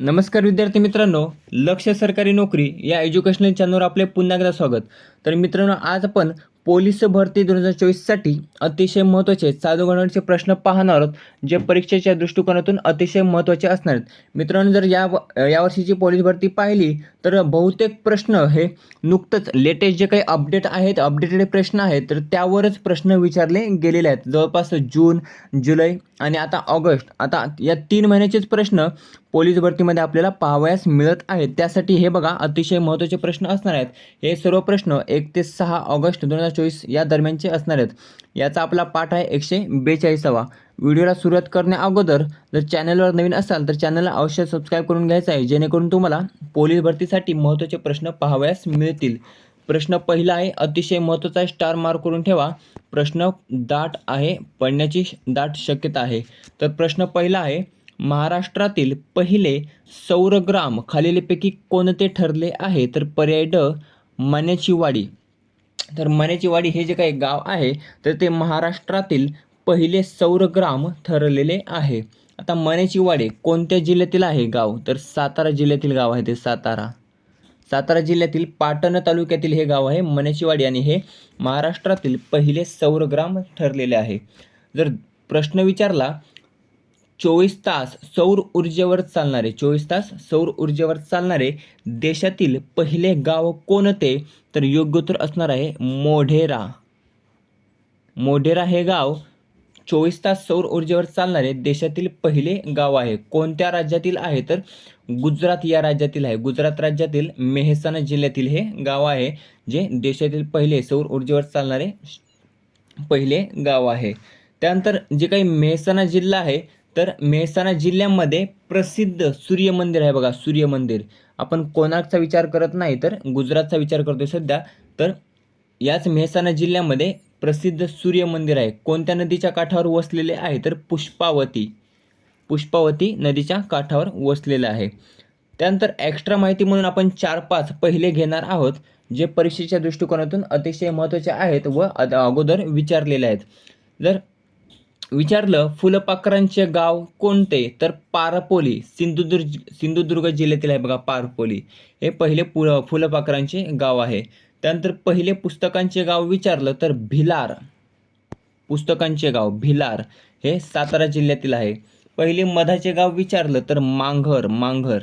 नमस्कार विद्यार्थी मित्रांनो लक्ष सरकारी नोकरी या एज्युकेशनल चॅनलवर आपले पुन्हा एकदा स्वागत. तर मित्रांनो आज आपण पोलीस भरती दोन हजार चोवीससाठी अतिशय महत्त्वाचे चालू घडवण्याचे प्रश्न पाहणार आहोत जे परीक्षेच्या दृष्टिकोनातून अतिशय महत्त्वाचे असणार आहेत. मित्रांनो जर या यावर्षीची पोलीस भरती पाहिली तर बहुतेक प्रश्न हे नुकतंच लेटेस्ट जे काही अपडेट आहेत अपडेटेड प्रश्न आहेत तर त्यावरच प्रश्न विचारले गेलेले आहेत. जवळपास जून जुलै आणि आता ऑगस्ट. आता या तीन महिन्याचेच प्रश्न पोलीस भरतीमध्ये आपल्याला पाहावयास मिळत आहेत. त्यासाठी हे बघा अतिशय महत्त्वाचे प्रश्न असणार आहेत. हे सर्व प्रश्न एक ते सहा ऑगस्ट दोन हजार चोवीस या दरम्यानचे असणार आहेत. याचा आपला पाठ आहे एकशे बेचाळीसावा. व्हिडिओला सुरुवात करण्या अगोदर जर चॅनलवर नवीन असाल तर चॅनलला अवश्य सबस्क्राईब करून घ्यायचं आहे. जेणेकरून तुम्हाला पोलीस भरतीसाठी महत्त्वाचे प्रश्न पाहावयास मिळतील. प्रश्न पहिला आहे अतिशय महत्त्वाचा आहे स्टार मार्क करून ठेवा. प्रश्न दाट आहे पडण्याची श- दाट शक्यता आहे. तर प्रश्न पहिला आहे महाराष्ट्रातील पहिले सौरग्राम खालीलपैकी कोणते ठरले आहे? तर पर्याय ड मण्याचीवाडी तर मण्याचीवाडी हे जे काही गाव आहे तर ते महाराष्ट्रातील पहिले सौरग्राम ठरलेले आहे. आता मण्याचीवाडी कोणत्या जिल्ह्यातील आहे गाव? तर सातारा जिल्ह्यातील गाव आहे ते सातारा. सातारा जिल्ह्यातील पाटण तालुक्यातील हे गाव आहे मनेचीवाडी आणि हे महाराष्ट्रातील पहिले सौरग्राम ठरलेले आहे. जर प्रश्न विचारला चोवीस तास सौर ऊर्जेवर चालणारे चोवीस तास सौर ऊर्जेवर चालणारे देशातील पहिले गाव कोणते तर योग्य उत्तर असणार आहे मोढेरा. मोढेरा हे गाव चोवीस तास सौर ऊर्जेवर चालणारे देशातील पहिले गाव आहे. कोणत्या राज्यातील आहे? तर गुजरात या राज्यातील आहे. गुजरात राज्यातील मेहसाणा जिल्ह्यातील हे गाव आहे जे देशातील पहिले सौर ऊर्जेवर चालणारे पहिले गाव आहे. त्यानंतर जे काही मेहसाणा जिल्हा आहे तर मेहसाणा जिल्ह्यामध्ये प्रसिद्ध सूर्य मंदिर आहे बघा सूर्य मंदिर आपण कोणाचा विचार करत नाही तर गुजरातचा विचार करतो सध्या. तर याच मेहसाणा जिल्ह्यामध्ये प्रसिद्ध सूर्य मंदिर आहे. कोणत्या नदीच्या काठावर वसलेले आहे? तर पुष्पावती. पुष्पावती नदीच्या काठावर वसलेलं आहे. त्यानंतर एक्स्ट्रा माहिती म्हणून आपण चार पाच पहिले घेणार आहोत जे परीक्षेच्या दृष्टिकोनातून अतिशय महत्त्वाचे आहेत व अगोदर विचारलेले आहेत. जर विचारलं फुलपाखरांचे गाव कोणते? तर पारपोली सिंधुदुर्ग सिंधुदुर्ग जिल्ह्यातील आहे बघा पारपोली. हे पहिले पु फुलपाखरांचे गाव आहे. त्यानंतर पहिले पुस्तकांचे गाव विचारलं तर भिलार. पुस्तकांचे गाव भिलार हे सातारा जिल्ह्यातील आहे. पहिले मधाचे गाव विचारलं तर मांघर मांघर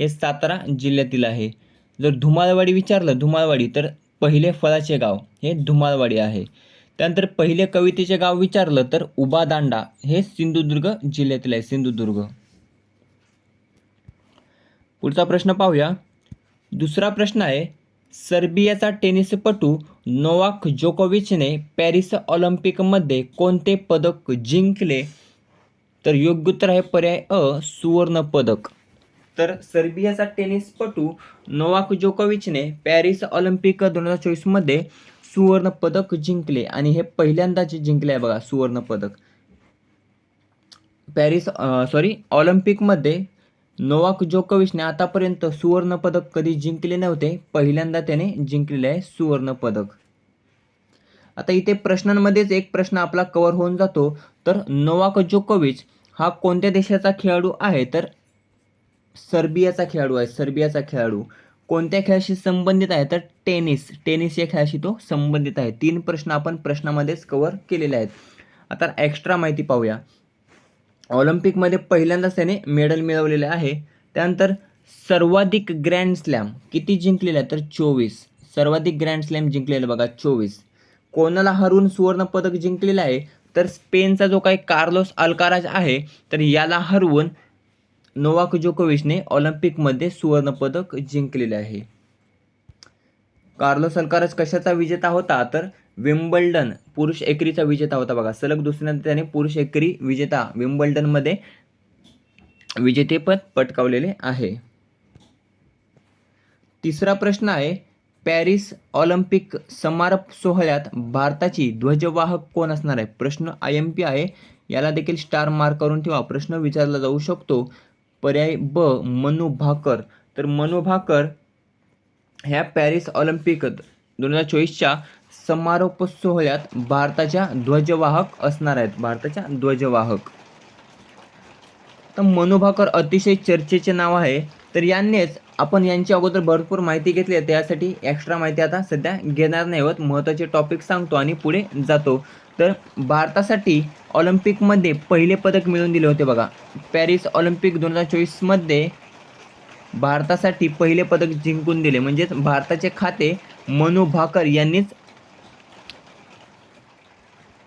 हे सातारा जिल्ह्यातील आहे. जर धुमाळवाडी विचारलं धुमाळवाडी तर पहिले फळाचे गाव हे धुमाळवाडी आहे. त्यानंतर पहिले कवितेचे गाव विचारलं तर उबादांडा हे सिंधुदुर्ग जिल्ह्यातील आहे सिंधुदुर्ग. पुढचा प्रश्न पाहूया. दुसरा प्रश्न आहे सर्बियाचा टेनिसपटू नोवाक जोकोविचने पॅरिस ऑलिम्पिकमध्ये कोणते पदक जिंकले? तर योग्य उत्तर आहे पर्याय अ सुवर्ण पदक. तर सर्बियाचा टेनिसपटू नोवाक जोकोविचने पॅरिस ऑलिम्पिक दोन हजार चोवीसमध्ये सुवर्ण पदक जिंकले आणि हे पहिल्यांदाच जिंकले आहे बघा सुवर्ण पदक. पॅरिस सॉरी ऑलिम्पिकमध्ये नोवाक जोकोविचने आतापर्यंत सुवर्ण पदक कधी जिंकले नव्हते पहिल्यांदा त्याने जिंकलेले आहे सुवर्ण पदक. आता इथे प्रश्नांमध्येच एक प्रश्न आपला कव्हर होऊन जातो. तर नोवाक जोकोविच हा कोणत्या देशाचा खेळाडू आहे? तर सर्बियाचा खेळाडू आहे सर्बियाचा खेळाडू. कोणत्या खेळाशी संबंधित आहे? तर टेनिस. टेनिस या खेळाशी तो संबंधित आहे. तीन प्रश्न आपण प्रश्नामध्येच कव्हर केलेले आहेत. आता एक्स्ट्रा माहिती पाहूया. ऑलिम्पिकमध्ये पहिल्यांदाच त्याने मेडल मिळवलेले आहे. त्यानंतर सर्वाधिक ग्रँड स्लॅम किती जिंकलेले आहे तर चोवीस. सर्वाधिक ग्रँड स्लॅम जिंकलेलं बघा चोवीस. कोणाला हरवून सुवर्ण पदक जिंकलेलं आहे? तर स्पेनचा जो काही कार्लोस अल्काराज आहे तर याला हरवून नोवाक जोकोविचने ऑलिम्पिकमध्ये सुवर्णपदक जिंकलेले आहे. कार्लो सलकारच कशाचा विजेता होता? तर विम्बल्डन पुरुष एकरीचा विजेता होता बघा. सलग दुसऱ्यांदा त्याने पुरुष एकरी विजेता विम्बल्डनमध्ये विजेतेपद पटकावलेले आहे. तिसरा प्रश्न आहे पॅरिस ऑलिम्पिक समारोप सोहळ्यात भारताची ध्वजवाहक कोण असणार आहे? प्रश्न आय एम पी आहे. याला देखील स्टार मार्क करून ठेवा. प्रश्न विचारला जाऊ शकतो. पर्याय ब मनु भाकर. तर मनु भाकर ह्या पॅरिस ऑलिम्पिक दोन हजार चोवीसच्या समारोप सोहळ्यात भारताच्या ध्वजवाहक असणार आहेत. भारताच्या ध्वजवाहक. तर मनू भाकर अतिशय चर्चेचे नाव आहे. तर यांनीच आपण यांच्या अगोदर भरपूर माहिती घेतली आहे त्यासाठी एक्स्ट्रा माहिती आता सध्या घेणार नाही होत महत्त्वाचे टॉपिक सांगतो आणि पुढे जातो. तर भारतासाठी ऑलिम्पिकमध्ये पहिले पदक मिळवून दिले होते बघा. पॅरिस ऑलिम्पिक दोन हजार चोवीसमध्ये भारतासाठी पहिले पदक जिंकून दिले. म्हणजेच भारताचे खाते मनू भाकर यांनीच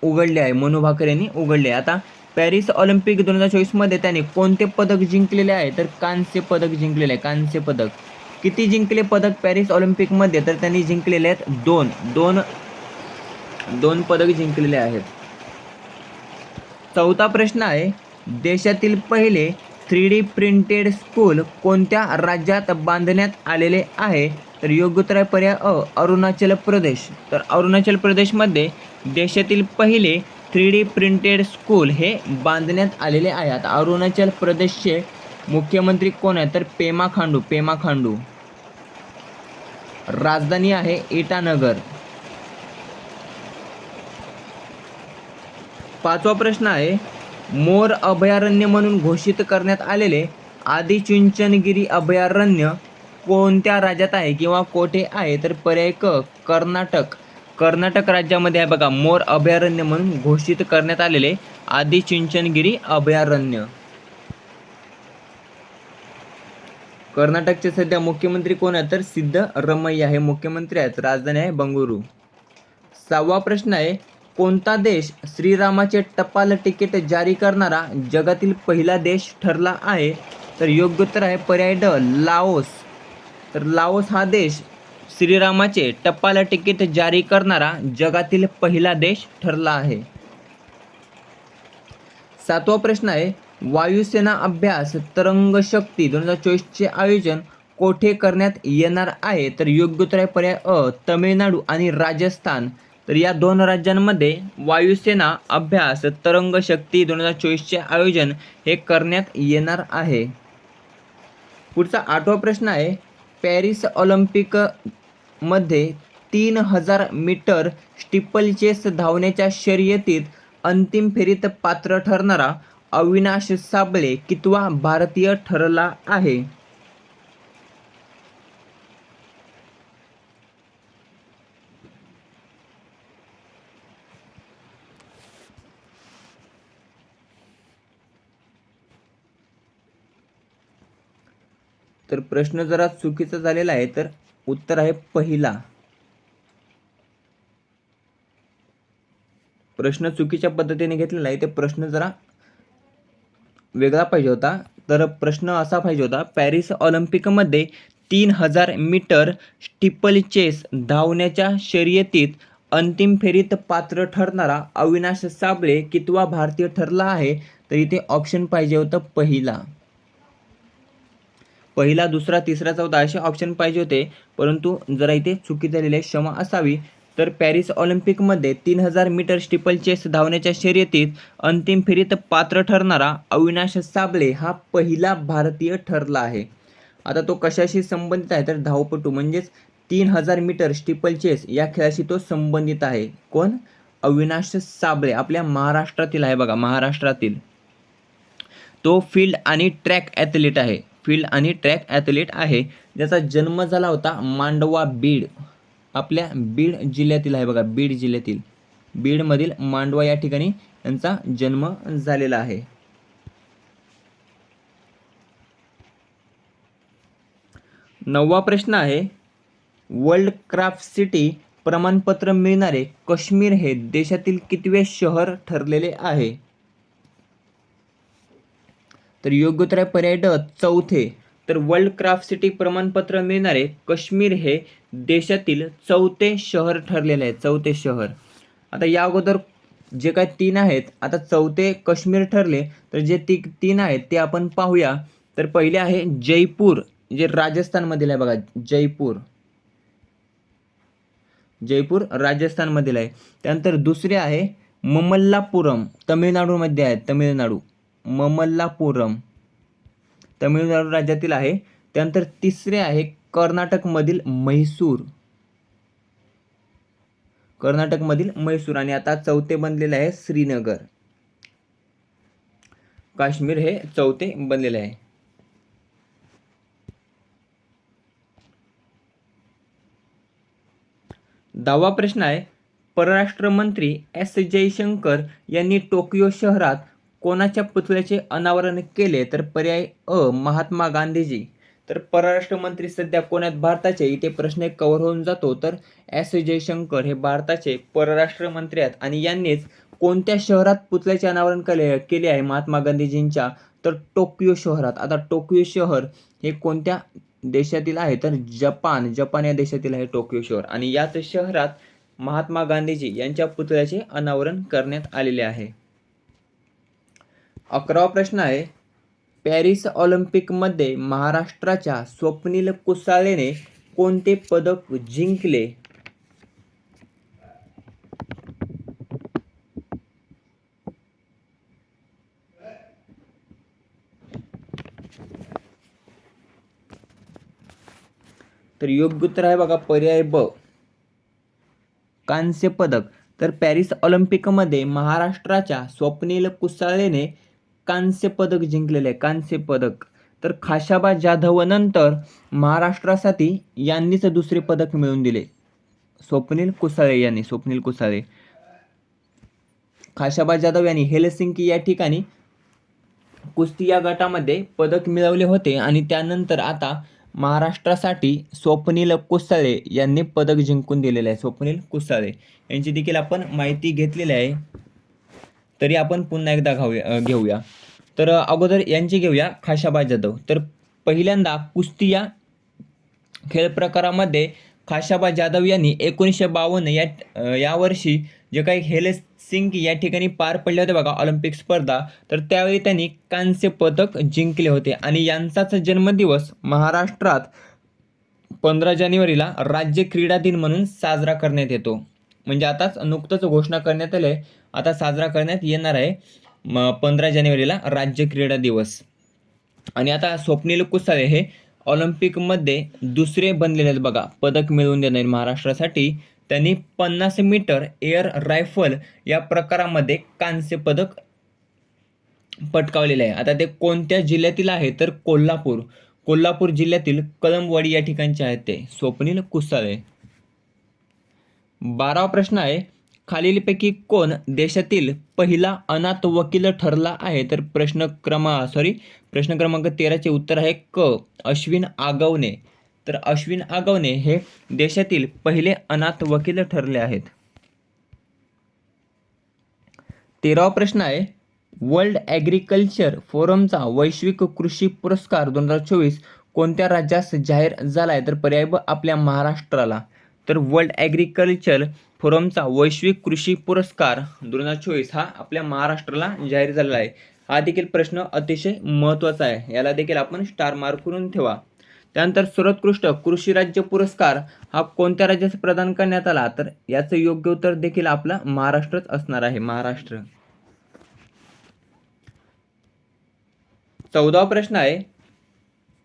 उघडले आहे. मनू भाकर यांनी उघडले आता पॅरिस ऑलिम्पिक दोन हजार चोवीसमध्ये त्याने कोणते पदक जिंकलेले आहे? तर कांस्य पदक जिंकलेले आहे कांस्य पदक. किती जिंकले पदक पॅरिस ऑलिम्पिकमध्ये? तर त्यांनी जिंकलेले आहेत दोन. दोन दोन पदक जिंकलेले आहेत. चौथा प्रश्न आहे देशातील पहिले थ्री डी प्रिंटेड स्कूल कोणत्या राज्यात बांधण्यात आलेले आहे? तर योग्य उत्तर पर्याय अ अरुणाचल प्रदेश. तर अरुणाचल प्रदेशमध्ये देशातील पहिले थ्री डी प्रिंटेड स्कूल हे बांधण्यात आलेले आहेत अरुणाचल प्रदेशचे मुख्यमंत्री कोण आहे तर पेमा खांडू पेमा खांडू. राजधानी आहे इटानगर. पाचवा प्रश्न आहे मोर अभयारण्य म्हणून घोषित करण्यात आलेले आदिचुंचनगिरी अभयारण्य कोणत्या राज्यात आहे किंवा कोठे आहे? तर पर्याय क कर्नाटक. कर्नाटक राज्यामध्ये आहे बघा मोर अभयारण्य म्हणून घोषित करण्यात आलेले आदिचुंचनगिरी अभयारण्य. कर्नाटकचे सध्या मुख्यमंत्री कोण आहेत? तर सिद्ध रमैया हे मुख्यमंत्री आहेत. राजधानी आहे बंगळुरू. सहावा प्रश्न आहे कोणता देश श्रीरामाचे टपाल तिकीट जारी करणारा जगातील पहिला देश ठरला आहे? तर योग्य उत्तर आहे पर्याय ड लाओस. तर लाओस हा देश श्रीरामाचे टपाल तिकीट जारी करणारा जगातील पहिला देश ठरला आहे. सातवा प्रश्न आहे वायुसेना अभ्यास तरंग शक्ती दोन हजार चोवीसचे आयोजन कोठे करण्यात येणार आहे? तर योग्य उत्तर आहे पर्याय अ तमिळनाडू आणि राजस्थान. तर या दोन राज्यांमध्ये वायुसेना अभ्यास तरंग शक्ती दोन हजार चोवीसचे आयोजन हे करण्यात येणार आहे. पुढचा आठवा प्रश्न आहे पॅरिस ऑलिम्पिकमध्ये तीन हजार मीटर स्टिपल चेस धावण्याच्या शर्यतीत अंतिम फेरीत पात्र ठरणारा अविनाश साबळे कितवा भारतीय ठरला आहे? तर प्रश्न जरा चुकीचा झालेला आहे तर उत्तर आहे पहिला. प्रश्न चुकीच्या पद्धतीने घेतलेला आहे ते प्रश्न जरा वेगळा पाहिजे होता. तर प्रश्न असा पाहिजे होता पॅरिस ऑलिम्पिकमध्ये तीन हजार मीटर स्टिपल चेस धावण्याच्या शर्यतीत अंतिम फेरीत पात्र ठरणारा अविनाश साबळे कितवा भारतीय ठरला आहे? तर इथे ऑप्शन पाहिजे होतं पहिला. पहिला दुसरा तिसरा चौथा असे ऑप्शन पाहिजे होते. परंतु जरा इथे चुकी झालेली क्षमा असावी. तर पॅरिस ऑलिम्पिकमध्ये तीन हजार मीटर स्टिपल चेस धावण्याच्या शर्यतीत अंतिम फेरीत पात्र ठरणारा अविनाश साबळे हा पहिला भारतीय ठरला आहे. आता तो कशाशी संबंधित आहे? तर धावपटू म्हणजेच तीन हजार मीटर स्टिपल चेस या खेळाशी तो संबंधित आहे. कोण? अविनाश साबळे आपल्या महाराष्ट्रातील आहे बघा महाराष्ट्रातील. तो फील्ड आणि ट्रॅक ॲथलीट आहे. फील्ड आणि ट्रॅक ॲथलीट आहे. ज्याचा जन्म झाला होता मांडवा बीड. आपल्या बीड जिल्ह्यातील आहे बघा बीड जिल्ह्यातील. बीडमधील मांडवा या ठिकाणी यांचा जन्म झालेला आहे. नववा प्रश्न आहे वर्ल्ड क्राफ्ट सिटी प्रमाणपत्र मिळणारे काश्मीर हे देशातील कितवे शहर ठरलेले आहे? तर योग्य पर्यटक आहे पर्याय ड चौथे. तर वर्ल्ड क्राफ्ट सिटी प्रमाणपत्र मिळणारे काश्मीर हे देशातील चौथे शहर ठरलेले आहे चौथे शहर. आता या अगोदर जे काय तीन आहेत आता चौथे काश्मीर ठरले तर जे ती तीन आहेत ते आपण पाहूया. तर पहिले आहे जयपूर जे राजस्थानमधील आहे बघा जयपूर. जयपूर राजस्थानमधील आहे. त्यानंतर दुसरे आहे ममल्लापुरम तमिळनाडूमध्ये आहे तमिळनाडू. ममल्लापुरम. तमिळनाडू राज्यातील आहे. त्यानंतर तिसरे आहे कर्नाटकमधील म्हैसूर. कर्नाटकमधील म्हैसूर आणि आता चौथे बनलेले आहे श्रीनगर. काश्मीर हे चौथे बनलेले आहे. दहावा प्रश्न आहे परराष्ट्र मंत्री एस जयशंकर यांनी टोकियो शहरात कोणाच्या पुतळ्याचे अनावरण केले तर पर्याय अ. महात्मा गांधीजी. तर परराष्ट्र मंत्री सध्या कोणात भारताचे इथे प्रश्न कव्हर होऊन जातो. तर एस. जयशंकर हे भारताचे परराष्ट्र मंत्री आहेत आणि यांनीच कोणत्या शहरात पुतळ्याचे अनावरण केले केले आहे? महात्मा गांधीजींच्या तर टोकियो शहरात. आता टोकियो शहर हे कोणत्या देशातील आहे? तर जपान. जपान या देशातील आहे टोकियो शहर. आणि याच शहरात महात्मा गांधीजी यांच्या पुतळ्याचे अनावरण करण्यात आलेले आहे. अकरावा प्रश्न आहे. पॅरिस ऑलिम्पिकमध्ये महाराष्ट्राच्या स्वप्नील कुसाळेने कोणते पदक जिंकले? तर योग्य उत्तर आहे बघा पर्याय ब. कांस्य पदक. तर पॅरिस ऑलिम्पिकमध्ये महाराष्ट्राच्या स्वप्नील कुसाळेने कांस्य पदक जिंकलेले आहे कांस्य पदक. तर खाशाबा जाधवनंतर महाराष्ट्रासाठी यांनीच दुसरे पदक मिळवून दिले. स्वप्नील कुसाळे यांनी स्वप्नील कुसाळे. खाशाबा जाधव यांनी हेलसिंकी या ठिकाणी कुस्ती या गटामध्ये पदक मिळवले होते आणि त्यानंतर आता महाराष्ट्रासाठी स्वप्नील कुसाळे यांनी पदक जिंकून दिलेले आहे. स्वप्नील कुसाळे. यांची देखील आपण माहिती घेतलेली आहे. तरी आपण पुन्हा एकदा घाऊया घेऊया. तर अगोदर यांची घेऊया खाशाबा जाधव. तर पहिल्यांदा कुस्ती या खेळ प्रकारामध्ये खाशाबा जाधव यांनी एकोणीसशे बावन्न या यावर्षी जे काही हेलसिंकी या ठिकाणी पार पडले होते बघा ऑलिम्पिक स्पर्धा तर त्यावेळी त्यांनी कांस्य पदक जिंकले होते. आणि यांचाच जन्मदिवस महाराष्ट्रात पंधरा जानेवारीला राज्य क्रीडा दिन म्हणून साजरा करण्यात येतो. म्हणजे आताच नुकतंच घोषणा करण्यात आलं आहे. आता साजरा करण्यात येणार आहे. म पंधरा जानेवारीला राज्य क्रीडा दिवस. आणि आता स्वप्नील कुसाळे हे ऑलिम्पिकमध्ये दुसरे बनलेले आहेत बघा. पदक मिळवून देणार महाराष्ट्रासाठी त्यांनी पन्नास मीटर एअर रायफल या प्रकारामध्ये कांस्य पदक पटकावलेले आहे. आता ते कोणत्या जिल्ह्यातील आहे? तर कोल्हापूर. कोल्हापूर जिल्ह्यातील कळंबवाडी या ठिकाणचे आहेत ते. स्वप्नील कुसाळे. बारावा प्रश्न आहे खालीलपैकी कोण देशातील पहिला अनाथ वकील ठरला आहे? तर प्रश्न क्रमा सॉरी प्रश्न क्रमांक तेराचे उत्तर आहे क अश्विन आगवणे. तर अश्विन आगवणे हे देशातील पहिले अनाथ वकील ठरले आहेत. तेरावा प्रश्न आहे वर्ल्ड ॲग्रिकल्चर फोरमचा वैश्विक कृषी पुरस्कार दोन हजार चोवीस कोणत्या राज्यास जाहीर झाला आहे तर पर्याय आपल्या महाराष्ट्राला. तर वर्ल्ड ॲग्रिकल्चर फोरमचा वैश्विक कृषी पुरस्कार दोन हजार चोवीस हा आपल्या महाराष्ट्राला जाहीर झालेला आहे. हा देखील प्रश्न अतिशय महत्त्वाचा आहे. याला देखील आपण स्टार मार्क करून ठेवा. त्यानंतर सर्वोत्कृष्ट कृषी राज्य पुरस्कार हा कोणत्या राज्यास प्रदान करण्यात आला? तर याचं योग्य उत्तर देखील आपला महाराष्ट्रच असणार आहे. महाराष्ट्र. चौदावा प्रश्न आहे.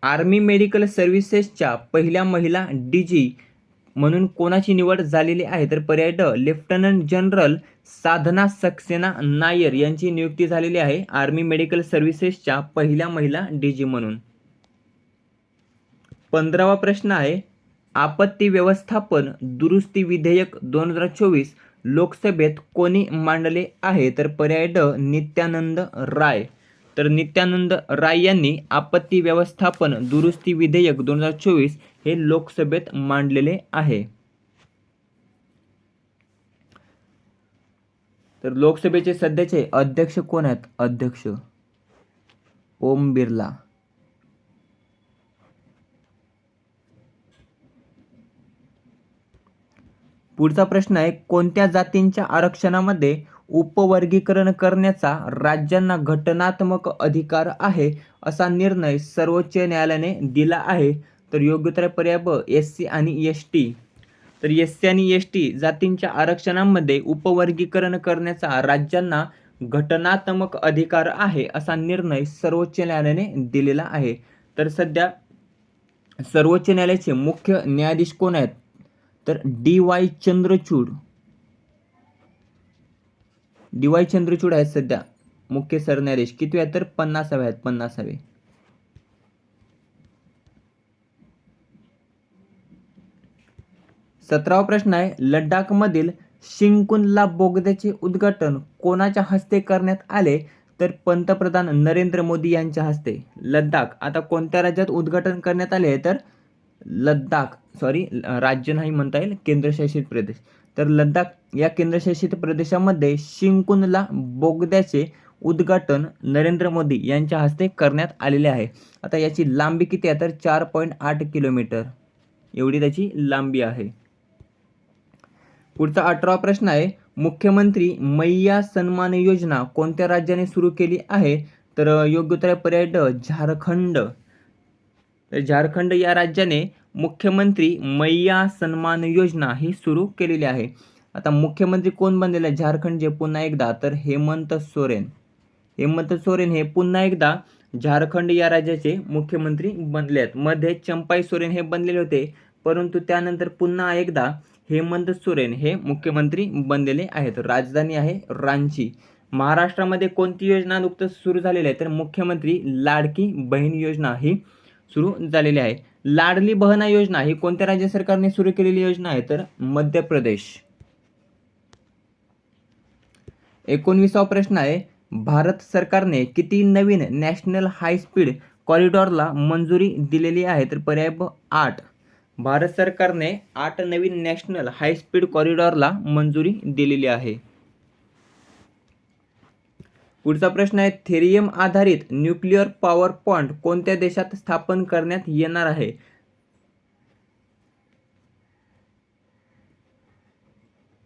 आर्मी मेडिकल सर्व्हिसेसच्या पहिल्या महिला डी जी म्हणून कोणाची निवड झालेली आहे तर पर्याय ड लेफ्टनंट जनरल साधना सक्सेना नायर यांची नियुक्ती झालेली आहे आर्मी मेडिकल सर्व्हिसेसच्या पहिल्या महिला डी जी म्हणून. पंधरावा प्रश्न आहे आपत्ती व्यवस्थापन दुरुस्ती विधेयक दोन हजार चोवीस लोकसभेत कोणी मांडले आहे? तर पर्याय ड नित्यानंद राय. तर नित्यानंद राय यांनी आपत्ती व्यवस्थापन दुरुस्ती विधेयक दोन हजार चोवीस हे लोकसभेत मांडलेले आहे. तर लोकसभेचे सध्याचे अध्यक्ष कोण आहेत? अध्यक्ष ओम बिर्ला. पुढचा प्रश्न आहे कोणत्या जातींच्या आरक्षणामध्ये उपवर्गीकरण करण्याचा राज्यांना घटनात्मक अधिकार आहे असा निर्णय सर्वोच्च न्यायालयाने दिला आहे. तर योग्य उत्तर पर्याय ब एस सी आणि एस टी. तर एस सी आणि एस टी जातींच्या आरक्षणामध्ये उपवर्गीकरण करण्याचा राज्यांना घटनात्मक अधिकार आहे असा निर्णय सर्वोच्च न्यायालयाने दिलेला आहे. तर सध्या सर्वोच्च न्यायालयाचे मुख्य न्यायाधीश कोण आहेत? तर D Y Chandrachud D Y Chandrachud आहेत सध्या. मुख्य सरन्यायाधीश. किती आहेत तर पन्नासावे आहेत पन्नासावे. सतरावा प्रश्न आहे लडाखमधील शिंकुनला बोगद्याचे उद्घाटन कोणाच्या हस्ते करण्यात आले? तर पंतप्रधान नरेंद्र मोदी यांच्या हस्ते. लद्दाख. आता कोणत्या राज्यात उद्घाटन करण्यात आले तर? लद्दाख. सॉरी राज्य नाही म्हणता येईल केंद्रशासित प्रदेश. तर लद्दाख या केंद्रशासित प्रदेशामध्ये शिंकुनला बोगद्याचे उद्घाटन नरेंद्र मोदी यांच्या हस्ते करण्यात आलेले आहे. आता याची लांबी किती आहे? तर चार पॉईंट आठ किलोमीटर. एवढी त्याची लांबी आहे. पुढचा अठरावा प्रश्न आहे मुख्यमंत्री मैया सन्मान योजना कोणत्या राज्याने सुरू केली आहे? तर योग्य उत्तर पर्याय ड झारखंड. झारखंड या राज्याने मुख्यमंत्री मैया सन्मान योजना ही सुरू केलेली आहे. आता मुख्यमंत्री कोण बनलेले? आहे झारखंडचे पुन्हा एकदा तर हेमंत सोरेन. हेमंत सोरेन हे पुन्हा एकदा झारखंड या राज्याचे मुख्यमंत्री बनले आहेत. मध्ये चंपाई सोरेन हे बनलेले होते परंतु त्यानंतर पुन्हा एकदा हेमंत सोरेन हे मुख्यमंत्री बनलेले आहेत. राजधानी आहे रांची. महाराष्ट्रामध्ये कोणती योजना नुकतंच सुरू झालेली आहे? तर मुख्यमंत्री लाडकी बहीण योजना ही सुरू झालेली आहे. लाडली बहना योजना ही कोणत्या राज्य सरकारने सुरू केलेली योजना आहे? तर मध्य प्रदेश एकोणविसावा प्रश्न आहे भारत सरकारने किती नवीन नॅशनल हाय स्पीड कॉरिडॉरला मंजुरी दिलेली आहे? तर पर्याय ब आठ. भारत सरकारने आठ नवीन नॅशनल हायस्पीड कॉरिडॉरला मंजुरी दिलेली आहे. पुढचा प्रश्न आहे थेरियम आधारित न्यूक्लिअर पॉवर पॉइंट कोणत्या देशात स्थापन करण्यात येणार आहे?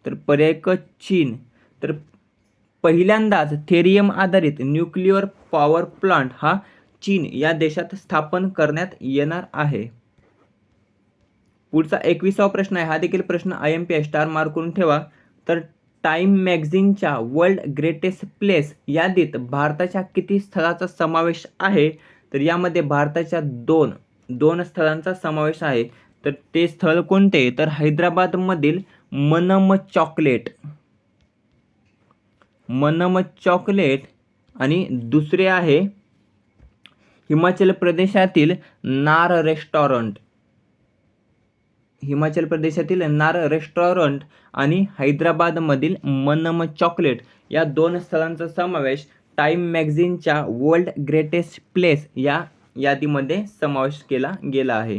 तर पर्याय क चीन. तर पहिल्यांदाच थेरियम आधारित न्यूक्लिअर पॉवर प्लांट हा चीन या देशात स्थापन करण्यात येणार आहे. पुढचा एकविसावा प्रश्न आहे हा देखील प्रश्न I M P I star mark करून ठेवा. तर टाइम मॅगझिनच्या वर्ल्ड ग्रेटेस्ट प्लेस यादीत भारताच्या किती स्थळाचा समावेश आहे? तर यामध्ये भारताच्या दोन दोन स्थळांचा समावेश आहे. तर ते स्थळ कोणते? तर हैदराबादमधील मनम चॉकलेट. मनम चॉकलेट आणि दुसरे आहे हिमाचल प्रदेशातील नार रेस्टॉरंट. हिमाचल प्रदेशातील नार रेस्टॉरंट आणि हैदराबादमधील मनम चॉकलेट या दोन स्थळांचा समावेश टाईम मॅगझिनच्या वर्ल्ड ग्रेटेस्ट प्लेस या यादीमध्ये समावेश केला गेला आहे.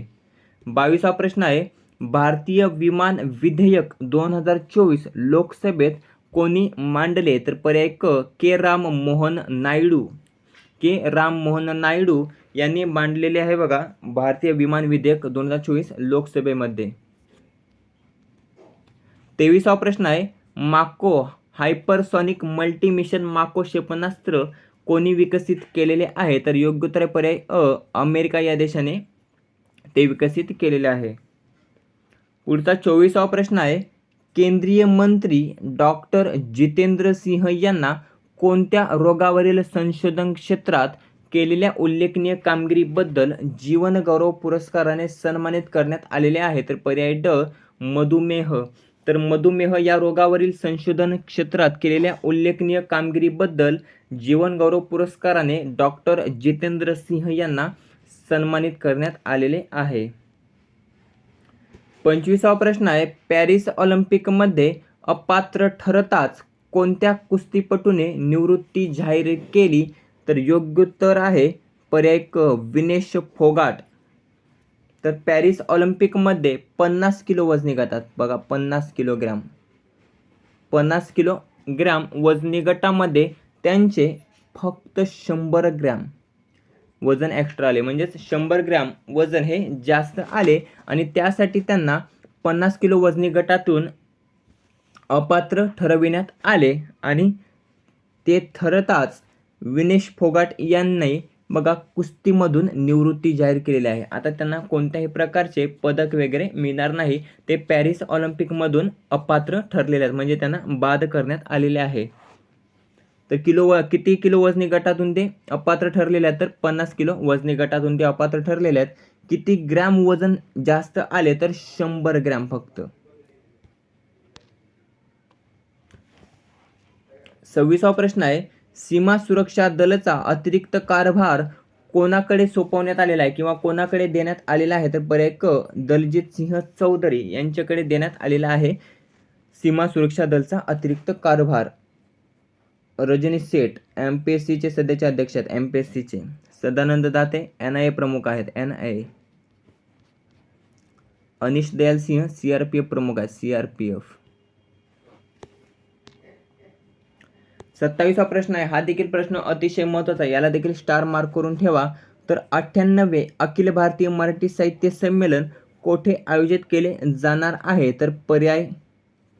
बावीसा प्रश्न आहे भारतीय विमान विधेयक दोन हजार चोवीस लोकसभेत कोणी मांडले? तर पर्याय क के. राम मोहन नायडू. के. राम मोहन नायडू यांनी मांडलेले आहे बघा भारतीय विमान विधेयक दोन हजार चोवीस लोकसभेमध्ये. तेवीसावा प्रश्न आहे माको हायपरसॉनिक मल्टीमिशन माको क्षेपणास्त्र कोणी विकसित केलेले आहे? तर योग्य तर पर्याय अ अमेरिका या देशाने ते विकसित केलेले आहे. पुढचा चोवीसावा प्रश्न आहे केंद्रीय मंत्री डॉक्टर जितेंद्र सिंह यांना कोणत्या रोगावरील संशोधन क्षेत्रात केलेल्या उल्लेखनीय कामगिरीबद्दल जीवनगौरव पुरस्काराने सन्मानित करण्यात आलेले आहे. तर पर्याय ड मधुमेह. तर मधुमेह या रोगावरील संशोधन क्षेत्रात केलेल्या उल्लेखनीय कामगिरीबद्दल जीवनगौरव पुरस्काराने डॉक्टर जितेंद्र सिंह यांना सन्मानित करण्यात आलेले आहे. पंचवीसावा प्रश्न आहे पॅरिस ऑलिम्पिकमध्ये अपात्र ठरताच कोणत्या कुस्तीपटूने निवृत्ती जाहीर केली? तर योग्य उत्तर आहे पर्याय क विनेश फोगाट. तर पॅरिस ऑलिम्पिकमध्ये पन्नास किलो वजनी गटात बघा पन्नास किलोग्रॅम पन्नास किलोग्रॅम वजनी गटामध्ये त्यांचे फक्त शंभर ग्रॅम वजन एक्स्ट्रा आले. म्हणजेच शंभर ग्रॅम वजन हे जास्त आले आणि त्यासाठी त्यांना पन्नास किलो वजनी गटातून अपात्र ठरविण्यात आले आणि ते ठरताच विनेश फोगाट यांनी बघा कुस्तीमधून निवृत्ती जाहीर केलेली आहे. आता त्यांना कोणत्याही प्रकारचे पदक वगैरे मिळणार नाही. ते पॅरिस ऑलिम्पिकमधून अपात्र ठरलेले आहेत. म्हणजे त्यांना बाद करण्यात आलेले आहे. तर किलो व किती किलो वजनी गटातून ते अपात्र ठरलेले आहेत? तर पन्नास किलो वजनी गटातून ते अपात्र ठरलेले आहेत. किती ग्रॅम वजन जास्त आले तर शंभर ग्रॅम फक्त? सव्वीसावा प्रश्न आहे. सीमा सुरक्षा दलाचा अतिरिक्त कारभार कोणाकडे सोपवण्यात आलेला आहे किंवा कोणाकडे देण्यात आलेला आहे तर पर्याय क दलजित सिंह चौधरी यांच्याकडे देण्यात आलेला आहे सीमा सुरक्षा दलचा अतिरिक्त कारभार. Rajni Seth M P S सीचे सध्याचे अध्यक्ष आहेत. एम पी एस सीचे Sadanand Date N I A प्रमुख आहेत. N I A Anish Dayal Singh C R P F प्रमुख आहेत. सी आर पी एफ सत्तावीसवा प्रश्न आहे. हा देखील प्रश्न अतिशय महत्त्वाचा आहे. याला देखील स्टार मार्क करून ठेवा. तर अठ्ठ्याण्णवे अखिल भारतीय मराठी साहित्य संमेलन कोठे आयोजित केले जाणार आहे? तर पर्याय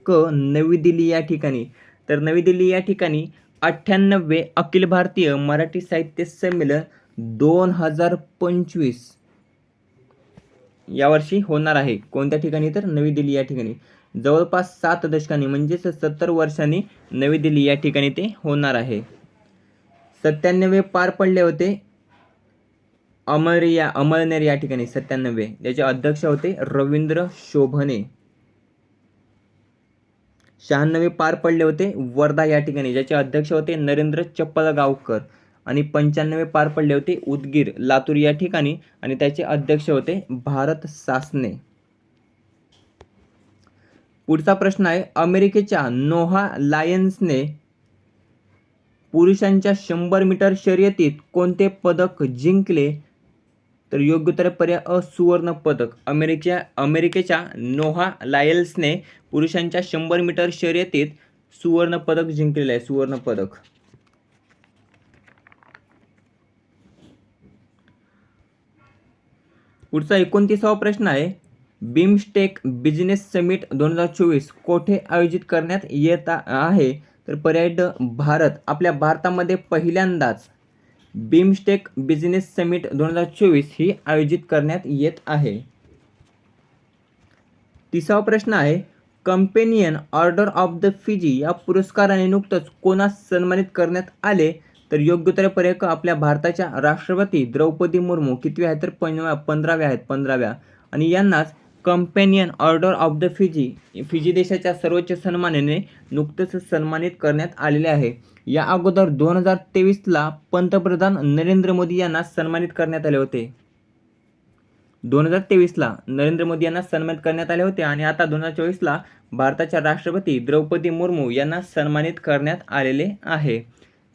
क नवी दिल्ली या ठिकाणी. तर नवी दिल्ली या ठिकाणी अठ्ठ्याण्णवे अखिल भारतीय मराठी साहित्य संमेलन दोन हजार पंचवीस यावर्षी होणार आहे. कोणत्या ठिकाणी? तर नवी दिल्ली या ठिकाणी. जवळपास सात दशकांनी म्हणजेच सत्तर वर्षांनी नवी दिल्ली या ठिकाणी ते होणार आहे. सत्त्याण्णवे पार पडले होते. अमर या अमळनेर या ठिकाणी सत्त्याण्णवे याचे अध्यक्ष होते रवींद्र शोभने. शहाण्णवे पार पडले होते. वर्धा या ठिकाणी ज्याचे अध्यक्ष होते नरेंद्र चप्पलगावकर. आणि पंच्याण्णवे पार पडले होते उदगीर लातूर या ठिकाणी आणि त्याचे अध्यक्ष होते भारत सासने. पुढचा प्रश्न आहे अमेरिकेच्या नोहा लायन्सने पुरुषांच्या शंभर मीटर शर्यतीत कोणते पदक जिंकले? तर योग्य उत्तर पर्याय अ सुवर्ण पदक. अमेरिकेच्या अमेरिकेच्या नोहा लायल्सने पुरुषांच्या शंभर मीटर शर्यतीत सुवर्ण पदक जिंकलेलं आहे सुवर्ण पदक. पुढचा एकोणतीसावा प्रश्न आहे बिमस्टेक बिझनेस समिट दोन हजार चोवीस कोठे आयोजित करण्यात येत आहे? तर पर्याय ड भारत. आपल्या भारतामध्ये पहिल्यांदाच बिमस्टेक बिझनेस समिट दोन हजार चोवीस ही आयोजित करण्यात येत आहे. तिसरा प्रश्न आहे companion order of the Fiji या पुरस्काराने नुकतंच कोणास सन्मानित करण्यात आले? तर योग्य पर्याय आपल्या भारताच्या राष्ट्रपती द्रौपदी मुर्मू. कितव्या आहेत? तर पंधराव्या आहेत पंधराव्या. आणि यांनाच companion order of the Fiji Fiji देशाच्या सर्वोच्च सन्मानाने नुकतंच सन्मानित करण्यात आलेले आहे. या अगोदर दोन हजार तेवीसला पंतप्रधान नरेंद्र मोदी यांना सन्मानित करण्यात आले होते. दोन हजार तेवीसला नरेंद्र मोदी यांना सन्मानित करण्यात आले होते आणि आता दोन हजार चोवीसला भारताच्या राष्ट्रपती द्रौपदी मुर्मू यांना सन्मानित करण्यात आलेले आहे.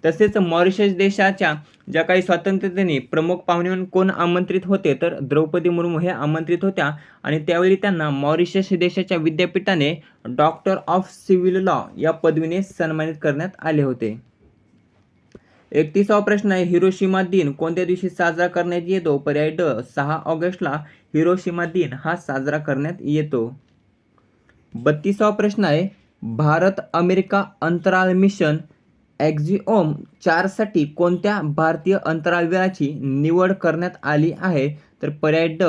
तसेच मॉरिशस देशाच्या ज्या काही स्वातंत्र्यदिनी प्रमुख पाहुणे म्हणून कोण आमंत्रित होते तर द्रौपदी मुर्मू हे आमंत्रित होत्या. आणि त्यावेळी त्यांना मॉरिशस देशाच्या विद्यापीठाने डॉक्टर ऑफ सिव्हिल लॉ या पदवीने सन्मानित करण्यात आले होते. एकतीसावा प्रश्न आहे हिरोशिमा दिन कोणत्या दिवशी साजरा करण्यात येतो? पर्याय ड सहा ऑगस्टला हिरोशिमा दिन हा साजरा करण्यात येतो. बत्तीसावा प्रश्न आहे भारत अमेरिका अंतराळ मिशन ॲक्झिओम चारसाठी कोणत्या भारतीय अंतराळवीराची निवड करण्यात आली आहे? तर पर्याय ड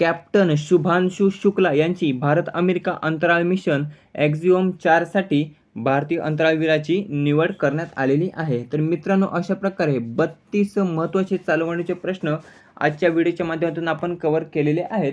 कॅप्टन शुभांशु शुक्ला यांची भारत अमेरिका अंतराळ मिशन ॲक्झिओम चारसाठी भारतीय अंतराळवीराची निवड करण्यात आलेली आहे. तर मित्रांनो अशा प्रकारे बत्तीस महत्त्वाचे चालवण्याचे प्रश्न आजच्या व्हिडिओच्या माध्यमातून आपण कव्हर केलेले आहेत.